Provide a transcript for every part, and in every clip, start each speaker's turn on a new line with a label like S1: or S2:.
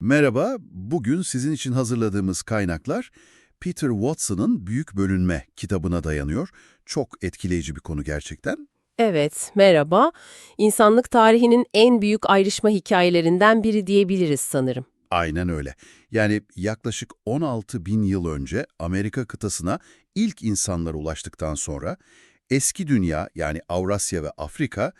S1: Merhaba, bugün sizin için hazırladığımız kaynaklar Peter Watson'ın Büyük Bölünme kitabına dayanıyor. Çok etkileyici bir konu gerçekten.
S2: Evet, merhaba. İnsanlık tarihinin en büyük ayrışma hikayelerinden biri diyebiliriz sanırım.
S1: Aynen öyle. Yani yaklaşık 16 bin yıl önce Amerika kıtasına ilk insanlar ulaştıktan sonra eski dünya yani Avrasya ve Afrika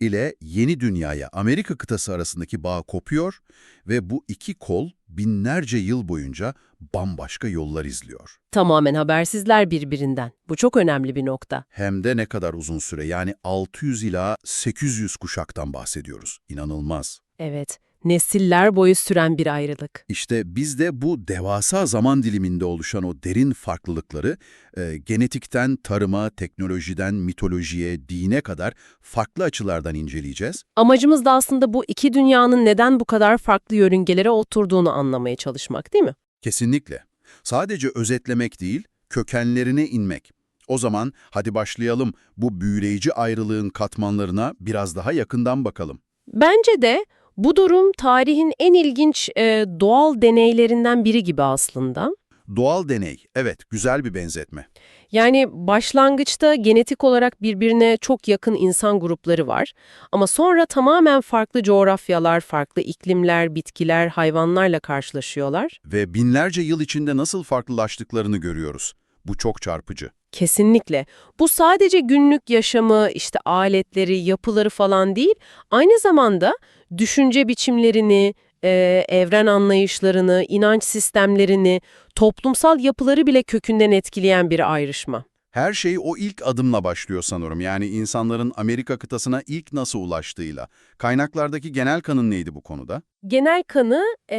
S1: ile yeni dünyaya Amerika kıtası arasındaki bağ kopuyor ve bu iki kol binlerce yıl boyunca bambaşka yollar izliyor.
S2: Tamamen habersizler birbirinden. Bu çok önemli bir nokta.
S1: Hem de ne kadar uzun süre yani 600 ila 800 kuşaktan bahsediyoruz. İnanılmaz.
S2: Evet, nesiller boyu süren bir ayrılık.
S1: İşte biz de bu devasa zaman diliminde oluşan o derin farklılıkları e, genetikten tarıma, teknolojiden mitolojiye, dine kadar farklı açılardan inceleyeceğiz.
S2: Amacımız da aslında bu iki dünyanın neden bu kadar farklı yörüngelere oturduğunu anlamaya çalışmak değil mi?
S1: Kesinlikle. Sadece özetlemek değil, kökenlerine inmek. O zaman hadi başlayalım bu büyüleyici ayrılığın katmanlarına biraz daha yakından bakalım.
S2: Bence de bu durum tarihin en ilginç e, doğal deneylerinden biri gibi aslında.
S1: Doğal deney, evet güzel bir benzetme.
S2: Yani başlangıçta genetik olarak birbirine çok yakın insan grupları var ama sonra tamamen farklı coğrafyalar, farklı iklimler, bitkiler, hayvanlarla karşılaşıyorlar.
S1: Ve binlerce yıl içinde nasıl farklılaştıklarını görüyoruz. Bu çok çarpıcı.
S2: Kesinlikle. Bu sadece günlük yaşamı, işte aletleri, yapıları falan değil, aynı zamanda düşünce biçimlerini, e, evren anlayışlarını, inanç sistemlerini, toplumsal yapıları bile kökünden etkileyen bir ayrışma.
S1: Her şey o ilk adımla başlıyor sanırım. Yani insanların Amerika kıtasına ilk nasıl ulaştığıyla. Kaynaklardaki genel kanın neydi bu konuda?
S2: Genel kanı e,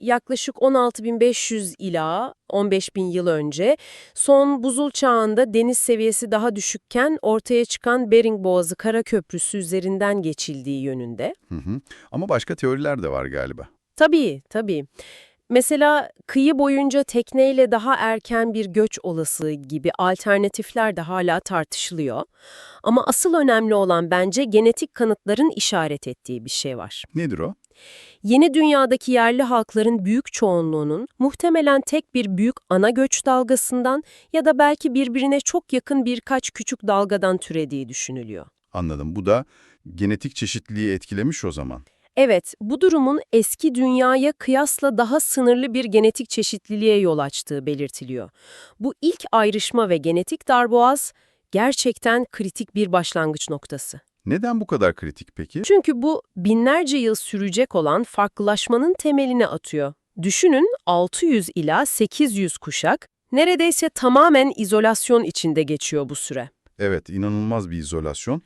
S2: yaklaşık 16.500 ila 15.000 yıl önce son buzul çağında deniz seviyesi daha düşükken ortaya çıkan Bering Boğazı Kara Köprüsü üzerinden geçildiği yönünde.
S1: Hı hı. Ama başka teoriler de var galiba.
S2: Tabii, tabii. Mesela kıyı boyunca tekneyle daha erken bir göç olasılığı gibi alternatifler de hala tartışılıyor. Ama asıl önemli olan bence genetik kanıtların işaret ettiği bir şey var.
S1: Nedir o?
S2: Yeni dünyadaki yerli halkların büyük çoğunluğunun muhtemelen tek bir büyük ana göç dalgasından ya da belki birbirine çok yakın birkaç küçük dalgadan türediği düşünülüyor.
S1: Anladım. Bu da genetik çeşitliliği etkilemiş o zaman.
S2: Evet, bu durumun eski dünyaya kıyasla daha sınırlı bir genetik çeşitliliğe yol açtığı belirtiliyor. Bu ilk ayrışma ve genetik darboğaz gerçekten kritik bir başlangıç noktası.
S1: Neden bu kadar kritik peki?
S2: Çünkü bu binlerce yıl sürecek olan farklılaşmanın temelini atıyor. Düşünün 600 ila 800 kuşak neredeyse tamamen izolasyon içinde geçiyor bu süre.
S1: Evet, inanılmaz bir izolasyon.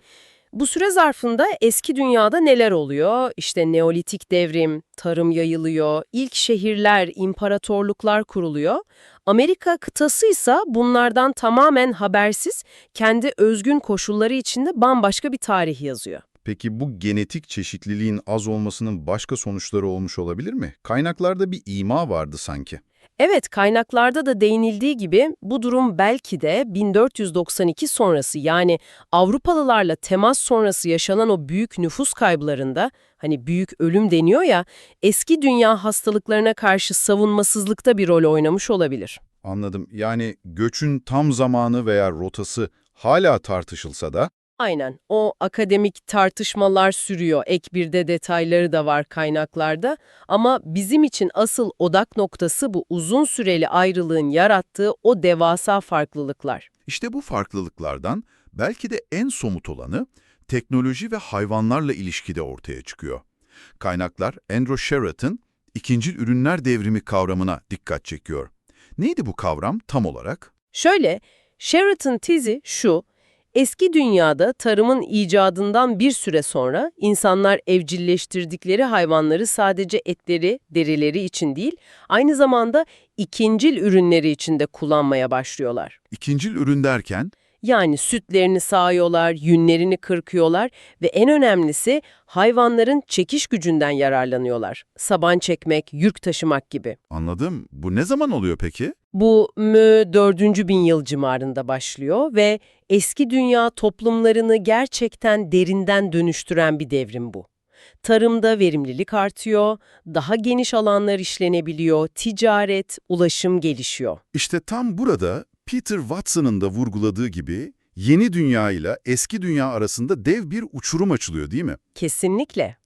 S2: Bu süre zarfında eski dünyada neler oluyor? İşte Neolitik devrim, tarım yayılıyor, ilk şehirler, imparatorluklar kuruluyor. Amerika kıtası ise bunlardan tamamen habersiz, kendi özgün koşulları içinde bambaşka bir tarih yazıyor.
S1: Peki bu genetik çeşitliliğin az olmasının başka sonuçları olmuş olabilir mi? Kaynaklarda bir ima vardı sanki.
S2: Evet, kaynaklarda da değinildiği gibi bu durum belki de 1492 sonrası yani Avrupalılarla temas sonrası yaşanan o büyük nüfus kayblarında, hani büyük ölüm deniyor ya, eski dünya hastalıklarına karşı savunmasızlıkta bir rol oynamış olabilir.
S1: Anladım. Yani göçün tam zamanı veya rotası hala tartışılsa da
S2: Aynen, o akademik tartışmalar sürüyor, ek bir de detayları da var kaynaklarda. Ama bizim için asıl odak noktası bu uzun süreli ayrılığın yarattığı o devasa farklılıklar.
S1: işte bu farklılıklardan belki de en somut olanı teknoloji ve hayvanlarla ilişkide ortaya çıkıyor. Kaynaklar Andrew Sheraton ikincil ürünler devrimi kavramına dikkat çekiyor. Neydi bu kavram tam olarak?
S2: Şöyle, Sheraton tezi şu, eski dünyada tarımın icadından bir süre sonra insanlar evcilleştirdikleri hayvanları sadece etleri, derileri için değil, aynı zamanda ikincil ürünleri için de kullanmaya başlıyorlar.
S1: İkincil ürün derken
S2: Yani sütlerini sağıyorlar, yünlerini kırkıyorlar ve en önemlisi hayvanların çekiş gücünden yararlanıyorlar. Saban çekmek, yük taşımak gibi.
S1: anladım. Bu ne zaman oluyor peki?
S2: Bu mü 4. bin yıl civarında başlıyor ve eski dünya toplumlarını gerçekten derinden dönüştüren bir devrim bu. Tarımda verimlilik artıyor, daha geniş alanlar işlenebiliyor, ticaret, ulaşım gelişiyor.
S1: İşte tam burada Peter Watson'ın da vurguladığı gibi yeni dünya ile eski dünya arasında dev bir uçurum açılıyor değil mi?
S2: Kesinlikle.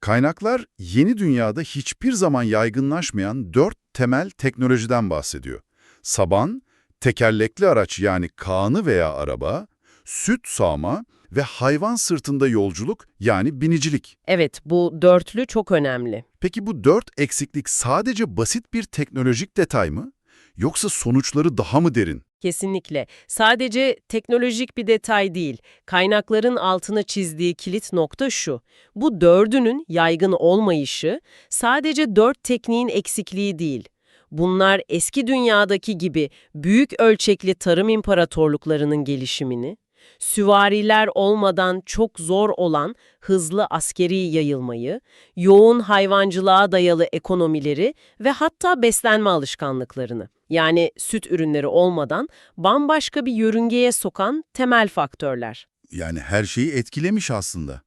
S1: Kaynaklar yeni dünyada hiçbir zaman yaygınlaşmayan dört temel teknolojiden bahsediyor. Saban, tekerlekli araç yani kağını veya araba, süt sağma ve hayvan sırtında yolculuk yani binicilik.
S2: Evet, bu dörtlü çok önemli.
S1: Peki bu dört eksiklik sadece basit bir teknolojik detay mı? Yoksa sonuçları daha mı derin?
S2: Kesinlikle. Sadece teknolojik bir detay değil. Kaynakların altına çizdiği kilit nokta şu. Bu dördünün yaygın olmayışı sadece dört tekniğin eksikliği değil. Bunlar eski dünyadaki gibi büyük ölçekli tarım imparatorluklarının gelişimini, süvariler olmadan çok zor olan hızlı askeri yayılmayı, yoğun hayvancılığa dayalı ekonomileri ve hatta beslenme alışkanlıklarını, yani süt ürünleri olmadan bambaşka bir yörüngeye sokan temel faktörler.
S1: Yani her şeyi etkilemiş aslında.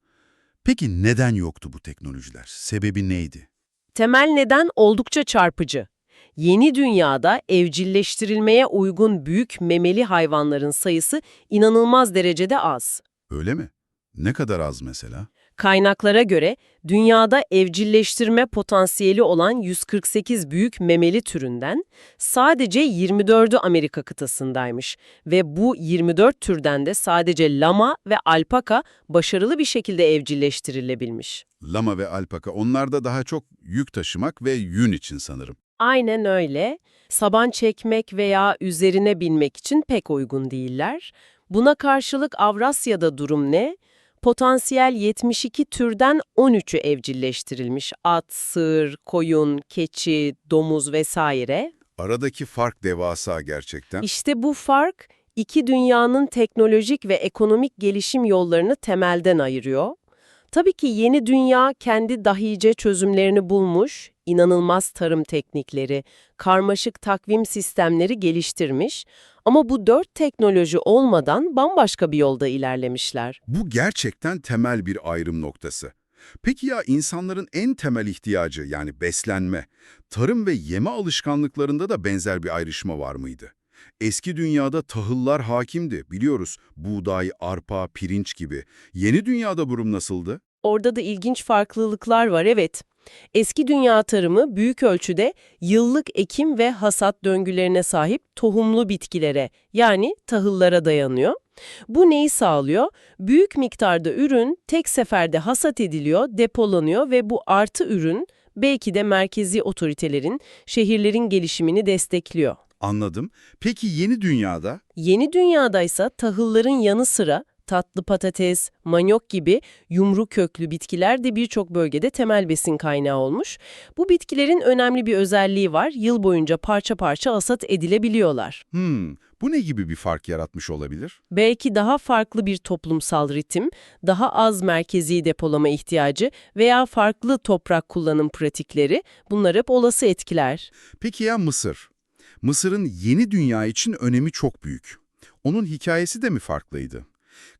S1: Peki neden yoktu bu teknolojiler? Sebebi neydi?
S2: Temel neden oldukça çarpıcı. Yeni dünyada evcilleştirilmeye uygun büyük memeli hayvanların sayısı inanılmaz derecede az.
S1: Öyle mi? Ne kadar az mesela?
S2: Kaynaklara göre dünyada evcilleştirme potansiyeli olan 148 büyük memeli türünden sadece 24'ü Amerika kıtasındaymış ve bu 24 türden de sadece lama ve alpaka başarılı bir şekilde evcilleştirilebilmiş.
S1: Lama ve alpaka onlar da daha çok yük taşımak ve yün için sanırım.
S2: Aynen öyle. Saban çekmek veya üzerine binmek için pek uygun değiller. Buna karşılık Avrasya'da durum ne? Potansiyel 72 türden 13'ü evcilleştirilmiş. At, sığır, koyun, keçi, domuz vesaire.
S1: Aradaki fark devasa gerçekten.
S2: İşte bu fark iki dünyanın teknolojik ve ekonomik gelişim yollarını temelden ayırıyor. Tabii ki yeni dünya kendi dahice çözümlerini bulmuş, inanılmaz tarım teknikleri, karmaşık takvim sistemleri geliştirmiş ama bu dört teknoloji olmadan bambaşka bir yolda ilerlemişler.
S1: Bu gerçekten temel bir ayrım noktası. Peki ya insanların en temel ihtiyacı yani beslenme, tarım ve yeme alışkanlıklarında da benzer bir ayrışma var mıydı? Eski dünyada tahıllar hakimdi, biliyoruz. Buğday, arpa, pirinç gibi. Yeni dünyada durum nasıldı?
S2: Orada da ilginç farklılıklar var, evet. Eski dünya tarımı büyük ölçüde yıllık ekim ve hasat döngülerine sahip tohumlu bitkilere yani tahıllara dayanıyor. Bu neyi sağlıyor? Büyük miktarda ürün tek seferde hasat ediliyor, depolanıyor ve bu artı ürün belki de merkezi otoritelerin, şehirlerin gelişimini destekliyor.
S1: Anladım. Peki yeni dünyada?
S2: Yeni dünyadaysa tahılların yanı sıra tatlı patates, manyok gibi yumru köklü bitkiler de birçok bölgede temel besin kaynağı olmuş. Bu bitkilerin önemli bir özelliği var. Yıl boyunca parça parça hasat edilebiliyorlar.
S1: Hmm, bu ne gibi bir fark yaratmış olabilir?
S2: Belki daha farklı bir toplumsal ritim, daha az merkezi depolama ihtiyacı veya farklı toprak kullanım pratikleri bunlar hep olası etkiler.
S1: Peki ya Mısır? Mısır'ın yeni dünya için önemi çok büyük. Onun hikayesi de mi farklıydı?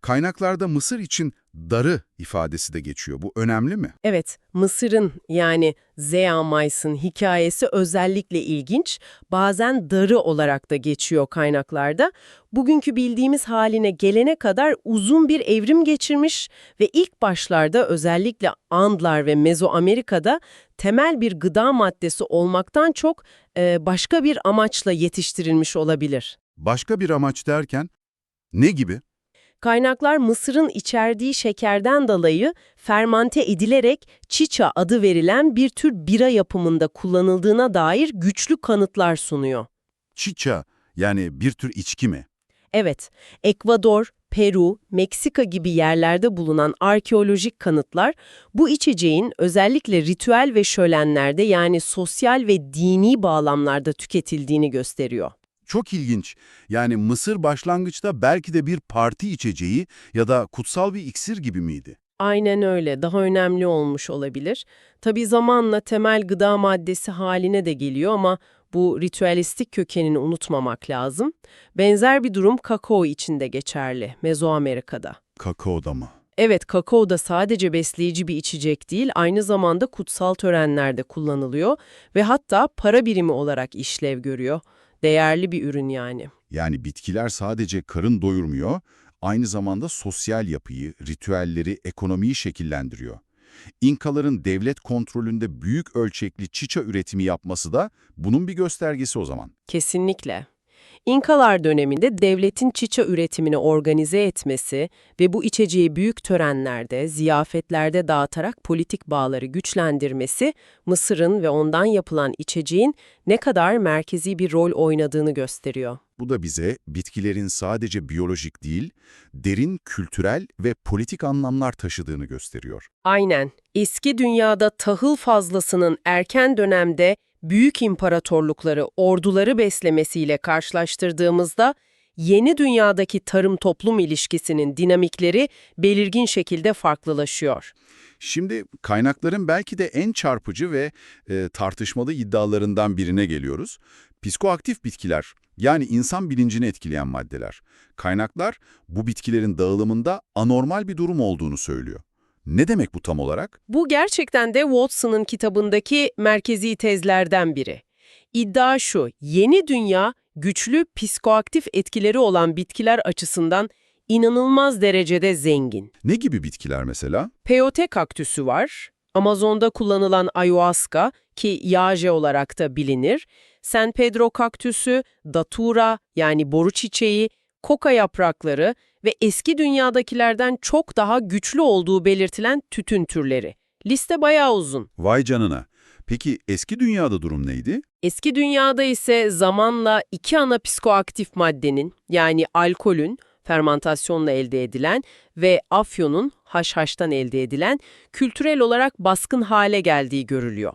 S1: Kaynaklarda Mısır için darı ifadesi de geçiyor. Bu önemli mi?
S2: Evet, Mısır'ın yani Zeamays'ın hikayesi özellikle ilginç, bazen darı olarak da geçiyor kaynaklarda. Bugünkü bildiğimiz haline gelene kadar uzun bir evrim geçirmiş ve ilk başlarda özellikle Andlar ve Mezoamerika'da temel bir gıda maddesi olmaktan çok e, başka bir amaçla yetiştirilmiş olabilir.
S1: Başka bir amaç derken ne gibi?
S2: Kaynaklar Mısır'ın içerdiği şekerden dolayı fermante edilerek çiça adı verilen bir tür bira yapımında kullanıldığına dair güçlü kanıtlar sunuyor.
S1: Çiça yani bir tür içki mi?
S2: Evet, Ekvador, Peru, Meksika gibi yerlerde bulunan arkeolojik kanıtlar bu içeceğin özellikle ritüel ve şölenlerde yani sosyal ve dini bağlamlarda tüketildiğini gösteriyor.
S1: Çok ilginç. Yani Mısır başlangıçta belki de bir parti içeceği ya da kutsal bir iksir gibi miydi?
S2: Aynen öyle. Daha önemli olmuş olabilir. Tabii zamanla temel gıda maddesi haline de geliyor ama bu ritüelistik kökenini unutmamak lazım. Benzer bir durum kakao için de geçerli, Mezoamerika'da.
S1: Kakaoda mı?
S2: Evet, kakao da sadece besleyici bir içecek değil, aynı zamanda kutsal törenlerde kullanılıyor ve hatta para birimi olarak işlev görüyor. Değerli bir ürün yani.
S1: Yani bitkiler sadece karın doyurmuyor, aynı zamanda sosyal yapıyı, ritüelleri, ekonomiyi şekillendiriyor. İnkaların devlet kontrolünde büyük ölçekli çiça üretimi yapması da bunun bir göstergesi o zaman.
S2: Kesinlikle. İnkalar döneminde devletin çiça üretimini organize etmesi ve bu içeceği büyük törenlerde, ziyafetlerde dağıtarak politik bağları güçlendirmesi, Mısır'ın ve ondan yapılan içeceğin ne kadar merkezi bir rol oynadığını gösteriyor.
S1: Bu da bize bitkilerin sadece biyolojik değil, derin kültürel ve politik anlamlar taşıdığını gösteriyor.
S2: Aynen. Eski dünyada tahıl fazlasının erken dönemde büyük imparatorlukları, orduları beslemesiyle karşılaştırdığımızda yeni dünyadaki tarım-toplum ilişkisinin dinamikleri belirgin şekilde farklılaşıyor.
S1: Şimdi kaynakların belki de en çarpıcı ve e, tartışmalı iddialarından birine geliyoruz. Psikoaktif bitkiler, yani insan bilincini etkileyen maddeler. Kaynaklar bu bitkilerin dağılımında anormal bir durum olduğunu söylüyor. Ne demek bu tam olarak?
S2: Bu gerçekten de Watson'ın kitabındaki merkezi tezlerden biri. İddia şu, yeni dünya güçlü psikoaktif etkileri olan bitkiler açısından inanılmaz derecede zengin.
S1: Ne gibi bitkiler mesela?
S2: Peyote kaktüsü var, Amazon'da kullanılan ayahuasca ki yage olarak da bilinir, San Pedro kaktüsü, datura yani boru çiçeği, koka yaprakları ve eski dünyadakilerden çok daha güçlü olduğu belirtilen tütün türleri. Liste bayağı uzun.
S1: Vay canına. Peki eski dünyada durum neydi?
S2: Eski dünyada ise zamanla iki ana psikoaktif maddenin yani alkolün fermantasyonla elde edilen ve afyonun haşhaştan elde edilen kültürel olarak baskın hale geldiği görülüyor.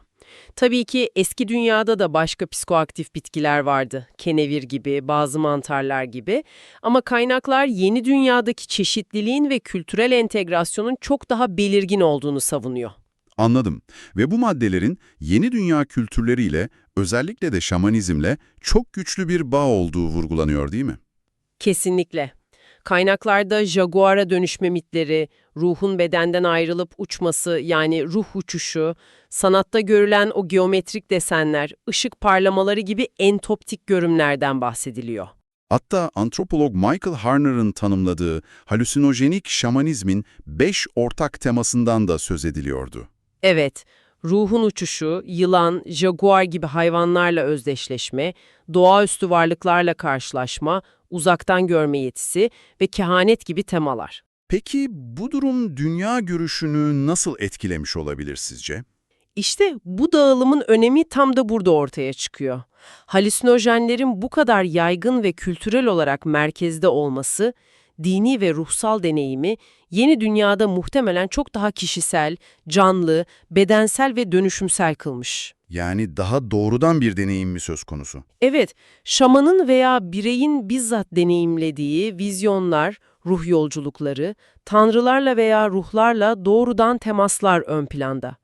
S2: Tabii ki eski dünyada da başka psikoaktif bitkiler vardı. Kenevir gibi, bazı mantarlar gibi. Ama kaynaklar yeni dünyadaki çeşitliliğin ve kültürel entegrasyonun çok daha belirgin olduğunu savunuyor.
S1: Anladım. Ve bu maddelerin yeni dünya kültürleriyle, özellikle de şamanizmle çok güçlü bir bağ olduğu vurgulanıyor değil mi?
S2: Kesinlikle. Kaynaklarda jaguara dönüşme mitleri, ruhun bedenden ayrılıp uçması yani ruh uçuşu, sanatta görülen o geometrik desenler, ışık parlamaları gibi entoptik görünümlerden bahsediliyor.
S1: Hatta antropolog Michael Harner'ın tanımladığı halüsinojenik şamanizmin beş ortak temasından da söz ediliyordu.
S2: Evet, ruhun uçuşu, yılan, jaguar gibi hayvanlarla özdeşleşme, doğaüstü varlıklarla karşılaşma, uzaktan görme yetisi ve kehanet gibi temalar.
S1: Peki bu durum dünya görüşünü nasıl etkilemiş olabilir sizce?
S2: İşte bu dağılımın önemi tam da burada ortaya çıkıyor. Halüsinojenlerin bu kadar yaygın ve kültürel olarak merkezde olması, dini ve ruhsal deneyimi yeni dünyada muhtemelen çok daha kişisel, canlı, bedensel ve dönüşümsel kılmış.
S1: Yani daha doğrudan bir deneyim mi söz konusu?
S2: Evet, şamanın veya bireyin bizzat deneyimlediği vizyonlar, ruh yolculukları, tanrılarla veya ruhlarla doğrudan temaslar ön planda.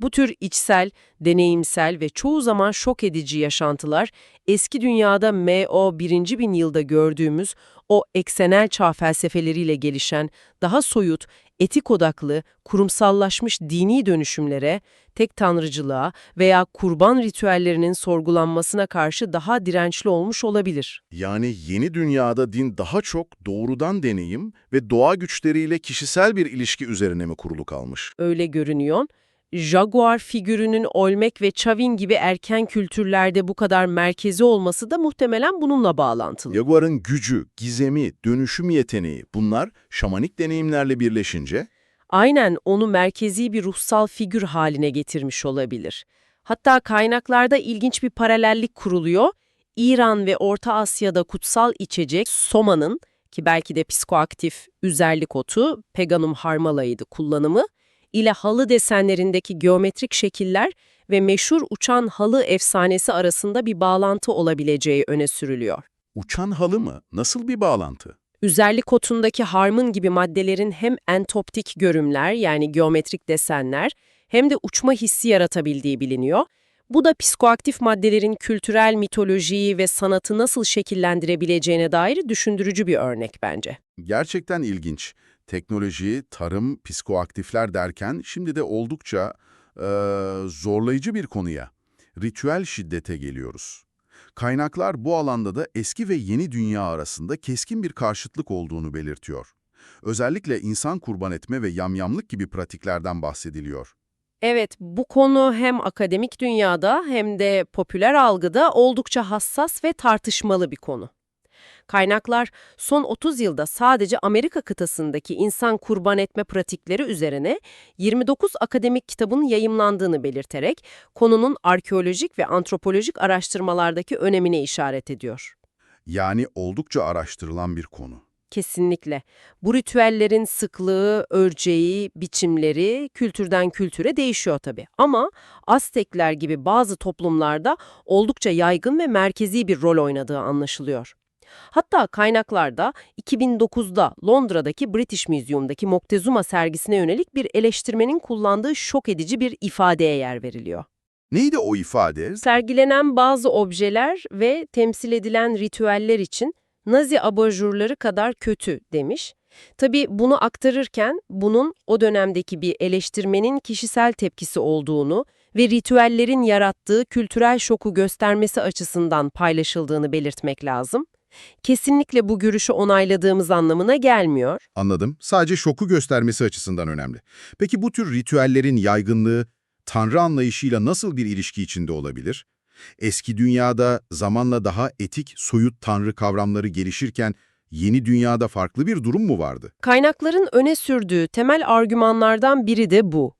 S2: Bu tür içsel, deneyimsel ve çoğu zaman şok edici yaşantılar, eski dünyada M.O. 1. bin yılda gördüğümüz o eksenel çağ felsefeleriyle gelişen, daha soyut, etik odaklı, kurumsallaşmış dini dönüşümlere, tek tanrıcılığa veya kurban ritüellerinin sorgulanmasına karşı daha dirençli olmuş olabilir.
S3: Yani yeni dünyada din daha çok doğrudan deneyim ve doğa güçleriyle kişisel bir ilişki üzerine mi kurulu kalmış?
S2: Öyle görünüyor. Jaguar figürünün Olmek ve Chavin gibi erken kültürlerde bu kadar merkezi olması da muhtemelen bununla bağlantılı.
S3: Jaguar'ın gücü, gizemi, dönüşüm yeteneği bunlar şamanik deneyimlerle birleşince
S2: Aynen onu merkezi bir ruhsal figür haline getirmiş olabilir. Hatta kaynaklarda ilginç bir paralellik kuruluyor. İran ve Orta Asya'da kutsal içecek somanın ki belki de psikoaktif üzerlik otu, peganum harmalaydı kullanımı, ile halı desenlerindeki geometrik şekiller ve meşhur uçan halı efsanesi arasında bir bağlantı olabileceği öne sürülüyor.
S3: uçan halı mı? Nasıl bir bağlantı?
S2: Üzerlik otundaki harmın gibi maddelerin hem entoptik görümler yani geometrik desenler hem de uçma hissi yaratabildiği biliniyor. Bu da psikoaktif maddelerin kültürel mitolojiyi ve sanatı nasıl şekillendirebileceğine dair düşündürücü bir örnek bence.
S1: Gerçekten ilginç. Teknoloji, tarım, psikoaktifler derken şimdi de oldukça eee, zorlayıcı bir konuya, ritüel şiddete geliyoruz. Kaynaklar bu alanda da eski ve yeni dünya arasında keskin bir karşıtlık olduğunu belirtiyor. Özellikle insan kurban etme ve yamyamlık gibi pratiklerden bahsediliyor.
S2: Evet, bu konu hem akademik dünyada hem de popüler algıda oldukça hassas ve tartışmalı bir konu. Kaynaklar son 30 yılda sadece Amerika kıtasındaki insan kurban etme pratikleri üzerine 29 akademik kitabın yayımlandığını belirterek konunun arkeolojik ve antropolojik araştırmalardaki önemine işaret ediyor.
S1: Yani oldukça araştırılan bir konu.
S2: Kesinlikle. Bu ritüellerin sıklığı, ölçeği, biçimleri kültürden kültüre değişiyor tabii. Ama Aztekler gibi bazı toplumlarda oldukça yaygın ve merkezi bir rol oynadığı anlaşılıyor. Hatta kaynaklarda 2009'da Londra'daki British Museum'daki Moctezuma sergisine yönelik bir eleştirmenin kullandığı şok edici bir ifadeye yer veriliyor.
S1: Neydi o ifade?
S2: Sergilenen bazı objeler ve temsil edilen ritüeller için Nazi abajurları kadar kötü demiş. Tabii bunu aktarırken bunun o dönemdeki bir eleştirmenin kişisel tepkisi olduğunu ve ritüellerin yarattığı kültürel şoku göstermesi açısından paylaşıldığını belirtmek lazım. Kesinlikle bu görüşü onayladığımız anlamına gelmiyor.
S1: Anladım. Sadece şoku göstermesi açısından önemli. Peki bu tür ritüellerin yaygınlığı tanrı anlayışıyla nasıl bir ilişki içinde olabilir? Eski dünyada zamanla daha etik, soyut tanrı kavramları gelişirken yeni dünyada farklı bir durum mu vardı?
S2: Kaynakların öne sürdüğü temel argümanlardan biri de bu.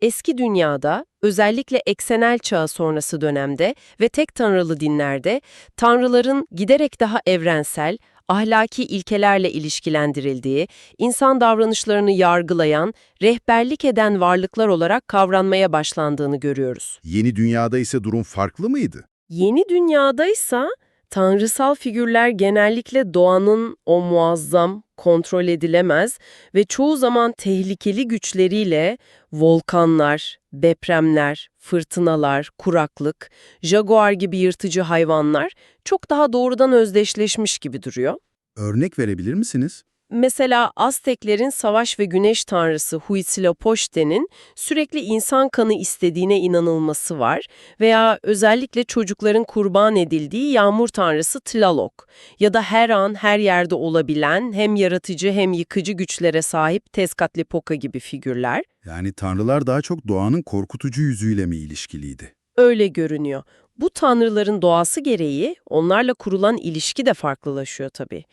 S2: Eski dünyada, özellikle eksenel çağı sonrası dönemde ve tek tanrılı dinlerde, tanrıların giderek daha evrensel, ahlaki ilkelerle ilişkilendirildiği, insan davranışlarını yargılayan, rehberlik eden varlıklar olarak kavranmaya başlandığını görüyoruz.
S1: Yeni dünyada ise durum farklı mıydı?
S2: Yeni dünyadaysa tanrısal figürler genellikle doğanın o muazzam, kontrol edilemez ve çoğu zaman tehlikeli güçleriyle volkanlar, depremler, fırtınalar, kuraklık, jaguar gibi yırtıcı hayvanlar çok daha doğrudan özdeşleşmiş gibi duruyor.
S1: Örnek verebilir misiniz?
S2: Mesela Azteklerin savaş ve güneş tanrısı Huitzilopochtli'nin sürekli insan kanı istediğine inanılması var veya özellikle çocukların kurban edildiği yağmur tanrısı Tlaloc ya da her an her yerde olabilen hem yaratıcı hem yıkıcı güçlere sahip Tezcatlipoca gibi figürler.
S1: Yani tanrılar daha çok doğanın korkutucu yüzüyle mi ilişkiliydi?
S2: Öyle görünüyor. Bu tanrıların doğası gereği onlarla kurulan ilişki de farklılaşıyor tabii.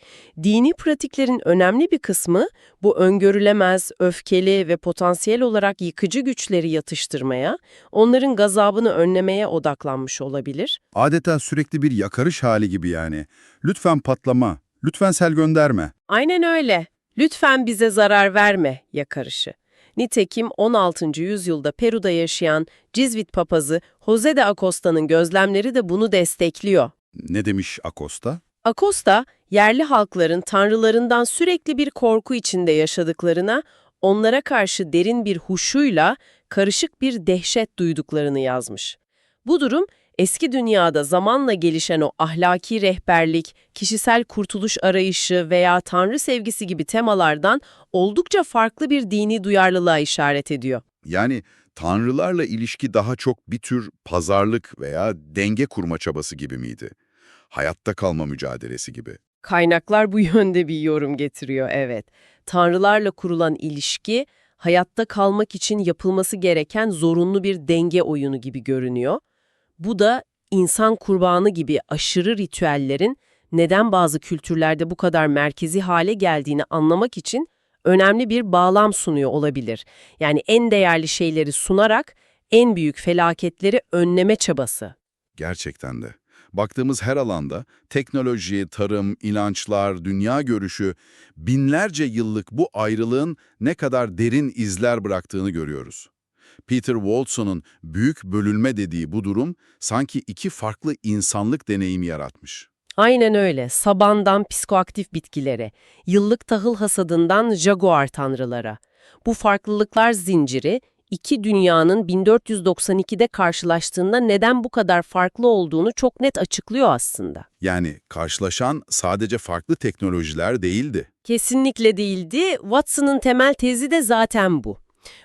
S2: Dini pratiklerin önemli bir kısmı bu öngörülemez, öfkeli ve potansiyel olarak yıkıcı güçleri yatıştırmaya, onların gazabını önlemeye odaklanmış olabilir.
S1: Adeta sürekli bir yakarış hali gibi yani. Lütfen patlama, lütfen sel gönderme.
S2: Aynen öyle. Lütfen bize zarar verme yakarışı. Nitekim 16. yüzyılda Peru'da yaşayan Cizvit papazı Jose de Acosta'nın gözlemleri de bunu destekliyor.
S1: Ne demiş Acosta?
S2: Acosta, yerli halkların tanrılarından sürekli bir korku içinde yaşadıklarına, onlara karşı derin bir huşuyla karışık bir dehşet duyduklarını yazmış. Bu durum, eski dünyada zamanla gelişen o ahlaki rehberlik, kişisel kurtuluş arayışı veya tanrı sevgisi gibi temalardan oldukça farklı bir dini duyarlılığa işaret ediyor.
S1: Yani tanrılarla ilişki daha çok bir tür pazarlık veya denge kurma çabası gibi miydi? Hayatta kalma mücadelesi gibi.
S2: Kaynaklar bu yönde bir yorum getiriyor, evet. Tanrılarla kurulan ilişki, hayatta kalmak için yapılması gereken zorunlu bir denge oyunu gibi görünüyor. Bu da insan kurbanı gibi aşırı ritüellerin neden bazı kültürlerde bu kadar merkezi hale geldiğini anlamak için önemli bir bağlam sunuyor olabilir. Yani en değerli şeyleri sunarak en büyük felaketleri önleme çabası.
S1: Gerçekten de. Baktığımız her alanda teknoloji, tarım, inançlar, dünya görüşü binlerce yıllık bu ayrılığın ne kadar derin izler bıraktığını görüyoruz. Peter Walson'un büyük bölünme dediği bu durum sanki iki farklı insanlık deneyimi yaratmış.
S2: Aynen öyle. Sabandan psikoaktif bitkilere, yıllık tahıl hasadından jaguar tanrılara. Bu farklılıklar zinciri iki dünyanın 1492'de karşılaştığında neden bu kadar farklı olduğunu çok net açıklıyor aslında.
S1: Yani karşılaşan sadece farklı teknolojiler değildi.
S2: Kesinlikle değildi. Watson'ın temel tezi de zaten bu.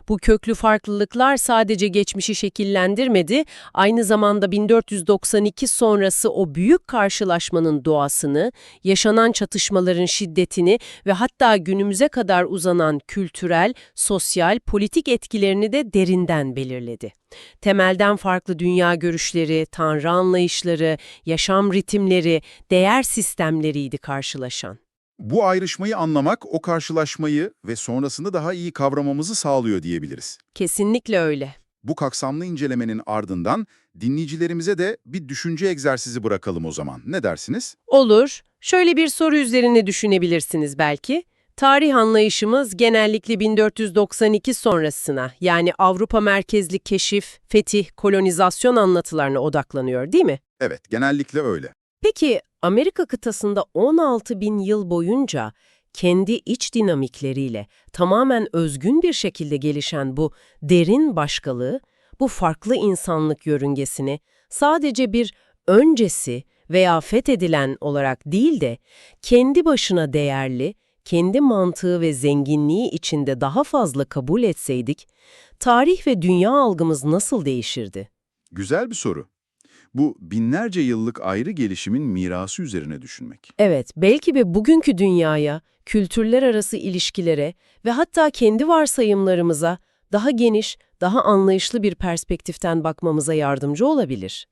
S2: Bu köklü farklılıklar sadece geçmişi şekillendirmedi, aynı zamanda 1492 sonrası o büyük karşılaşmanın doğasını, yaşanan çatışmaların şiddetini ve hatta günümüze kadar uzanan kültürel, sosyal, politik etkilerini de derinden belirledi. Temelden farklı dünya görüşleri, tanrı anlayışları, yaşam ritimleri, değer sistemleriydi karşılaşan.
S1: Bu ayrışmayı anlamak o karşılaşmayı ve sonrasını daha iyi kavramamızı sağlıyor diyebiliriz.
S2: Kesinlikle öyle.
S1: Bu kapsamlı incelemenin ardından dinleyicilerimize de bir düşünce egzersizi bırakalım o zaman. Ne dersiniz?
S2: Olur. Şöyle bir soru üzerine düşünebilirsiniz belki. Tarih anlayışımız genellikle 1492 sonrasına yani Avrupa merkezli keşif, fetih, kolonizasyon anlatılarına odaklanıyor değil mi?
S1: Evet, genellikle öyle.
S2: Peki Amerika kıtasında 16 bin yıl boyunca kendi iç dinamikleriyle tamamen özgün bir şekilde gelişen bu derin başkalığı, bu farklı insanlık yörüngesini sadece bir öncesi veya fethedilen olarak değil de kendi başına değerli, kendi mantığı ve zenginliği içinde daha fazla kabul etseydik, tarih ve dünya algımız nasıl değişirdi?
S1: Güzel bir soru. Bu binlerce yıllık ayrı gelişimin mirası üzerine düşünmek.
S2: Evet, belki de bugünkü dünyaya, kültürler arası ilişkilere ve hatta kendi varsayımlarımıza daha geniş, daha anlayışlı bir perspektiften bakmamıza yardımcı olabilir.